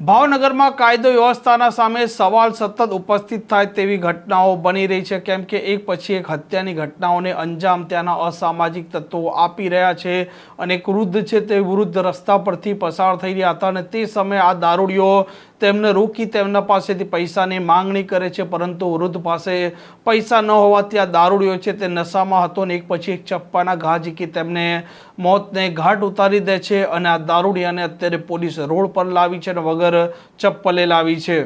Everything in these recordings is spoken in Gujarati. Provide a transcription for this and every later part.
ભાવનગરમાં કાયદો વ્યવસ્થાના સામે સવાલ સતત ઉપસ્થિત થાય તેવી ઘટનાઓ બની રહી છે. કેમ કે એક પછી એક હત્યાની ઘટનાઓને અંજામ ત્યાંના અસામાજિક તત્વો આપી રહ્યા છે અને એક વૃદ્ધ છે તે વૃદ્ધ રસ્તા પરથી પસાર થઈ રહ્યા હતા અને તે સમયે આ દારૂડીઓ તેમને રોકી તેમના પાસેથી પૈસાની માંગણી કરે છે, પરંતુ વૃદ્ધ પાસે પૈસા ન હોવાથી આ દારૂડિયો છે, તે નશામાં હતો ને એક પછી એક ચપ્પાના ઘા ઝીકી તેમને મોતને ઘાટ ઉતારી દે છે અને આ દારૂડિયાને અત્યારે પોલીસ રોડ પર લાવી છે અને વગર ચપ્પલે લાવી છે.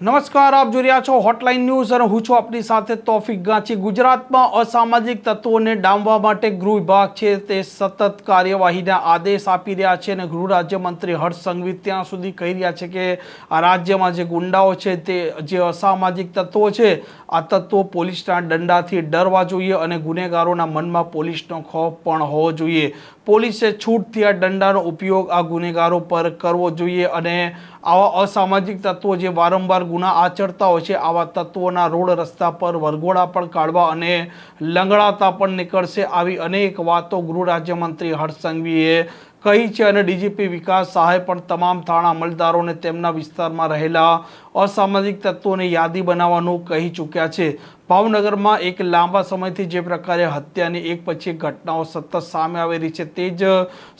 નમસ્કાર, આપ જોઈ રહ્યા છો હોટલાઇન ન્યૂઝ અને હું છું આપની સાથે તોફિક ગાંચી ગુજરાતમાં અસામાજિક તત્વોને ડામવા માટે ગૃહ વિભાગ છે તે સતત કાર્યવાહીના આદેશ આપી રહ્યા છે અને ગૃહ રાજ્યમંત્રી હર્ષ સંઘવી ત્યાં સુધી કહી રહ્યા છે કે આ રાજ્યમાં જે ગુંડાઓ છે તે જે અસામાજિક તત્વો છે, આ તત્વો પોલીસના દંડાથી ડરવા જોઈએ અને ગુનેગારોના મનમાં પોલીસનો ખોફ પણ હોવો જોઈએ. પોલીસે છૂટથી આ દંડાનો ઉપયોગ આ ગુનેગારો પર કરવો જોઈએ અને આવા અસામાજિક તત્વો જે વારંવાર ગુના આચરતા હોય છે, આવા તત્વોના રોડ રસ્તા પર વરઘોડા પણ કાઢવા અને લંગડાતા પણ નીકળશે આવી અનેક વાતો ગૃહ રાજ્યમંત્રી હર્ષ સંઘવીએ કહી છે અને ડીજીપી વિકાસ સહાય પણ તમામ થાણા અમલદારોને તેમના વિસ્તારમાં રહેલા અસામાજિક તત્વોની યાદી બનાવવાનું કહી ચૂક્યા છે. ભાવનગરમાં એક લાંબા સમયથી જે પ્રકારે હત્યાની એક પછી ઘટનાઓ સતત સામે આવી રહી છે, તે જ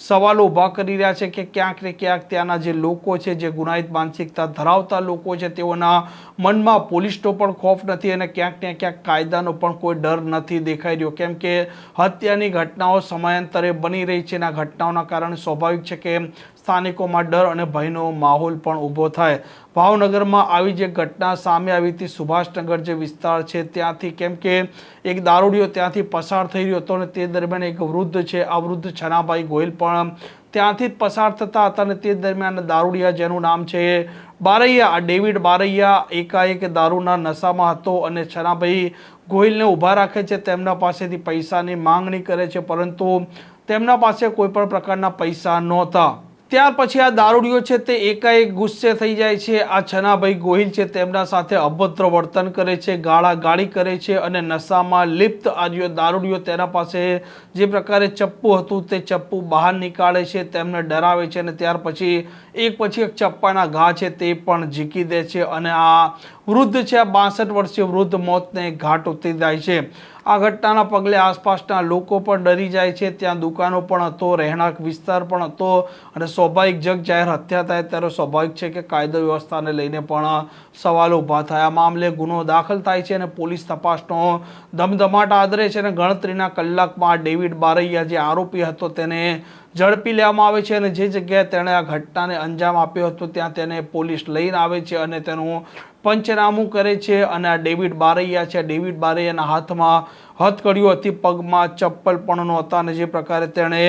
સવાલો ઊભા કરી રહ્યા છે કે ક્યાંક ને ક્યાંક ત્યાંના જે લોકો છે, જે ગુનાહિત માનસિકતા ધરાવતા લોકો છે, તેઓના મનમાં પોલીસનો પણ ખોફ નથી અને ક્યાંક ને ક્યાંક કાયદાનો પણ કોઈ ડર નથી દેખાઈ રહ્યો. કેમ કે હત્યાની ઘટનાઓ સમયાંતરે બની રહી છે અને આ ઘટનાઓના કારણે સ્વાભાવિક છે કે સ્થાનિકોમાં ડર અને ભયનો માહોલ પણ ઊભો થાય. ભાવનગરમાં આવી જે ઘટના સામે આવી હતી, સુભાષનગર જે વિસ્તાર છે ત્યાંથી કેમ કે એક દારૂડિયો ત્યાંથી પસાર થઈ રહ્યો હતો અને તે દરમિયાન એક વૃદ્ધ છે. આ વૃદ્ધ છનાભાઈ ગોયલ પણ ત્યાંથી જ પસાર થતા હતા અને તે દરમિયાન દારૂડિયા જેનું નામ છે બારૈયા. આ ડેવિડ બારૈયા એકાએક દારૂના નશામાં હતો અને છનાભાઈ ગોહિલને ઊભા રાખે છે. તેમના પાસેથી પૈસાની માંગણી કરે છે, પરંતુ તેમના પાસે કોઈ પણ પ્રકારના પૈસા નહોતા. ત્યાર પછી આ દારૂડિયો છે તે એકાએક ગુસ્સે થઈ જાય છે. આ છનાભાઈ ગોહિલ છે તેમના સાથે અભદ્ર વર્તન કરે છે ગાળા ગાળી કરે છે અને નશામાં લિપ્ત આર્યો દારૂડિયો તેના પાસે જે પ્રકારે ચપ્પુ હતું તે ચપ્પુ બહાર નીકાળે છે, તેમને ડરાવે છે અને ત્યાર પછી એક પછી એક ચપ્પાના ઘા છે તે પણ ઝીકી દે છે અને આ વૃદ્ધ છે, આ બાસઠ વર્ષીય વૃદ્ધ મોતને ઘાટ ઉતરી જાય છે. આ ઘટનાના પગલે આસપાસના લોકો પણ ડરી જાય છે. ત્યાં દુકાનો પણ હતો, રહેણાંક વિસ્તાર પણ હતો અને સ્વાભાવિક જગ જાહેર હત્યા થાય ત્યારે સ્વાભાવિક છે કે કાયદો વ્યવસ્થાને લઈને પણ સવાલો ઊભા થાય. આ મામલે ગુનો દાખલ થાય છે અને પોલીસ તપાસનો ધમધમાટ આદરે છે અને ગણતરીના કલાકમાં ડેવિડ બારૈયા જે આરોપી હતો તેને ઝડપી લેવામાં આવે છે અને જે જગ્યાએ તેણે આ ઘટનાને અંજામ આપ્યો હતો, ત્યાં તેને પોલીસ લઈને આવે છે અને તેનું પંચનામું કરે છે અને આ ડેવિડ બારૈયા છે. ડેવિડ બારૈયાના હાથમાં હથકડીઓ હતી, પગમાં ચપ્પલ પણ નહોતા અને જે પ્રકારે તેણે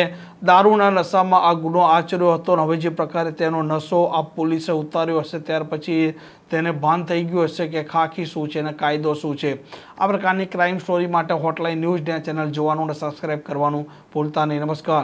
દારૂના નશામાં આ ગુનો આચર્યો હતો અને હવે જે પ્રકારે તેનો નશો આ પોલીસે ઉતાર્યો હશે, ત્યાર પછી તેને ભાન થઈ ગયું હશે કે ખાખી શું છે અને કાયદો શું છે. આ પ્રકારની ક્રાઇમ સ્ટોરી માટે હોટલાઇન ન્યૂઝ ડે ચેનલ જોવાનું અને સબસ્ક્રાઇબ કરવાનું ભૂલતા નહીં. નમસ્કાર.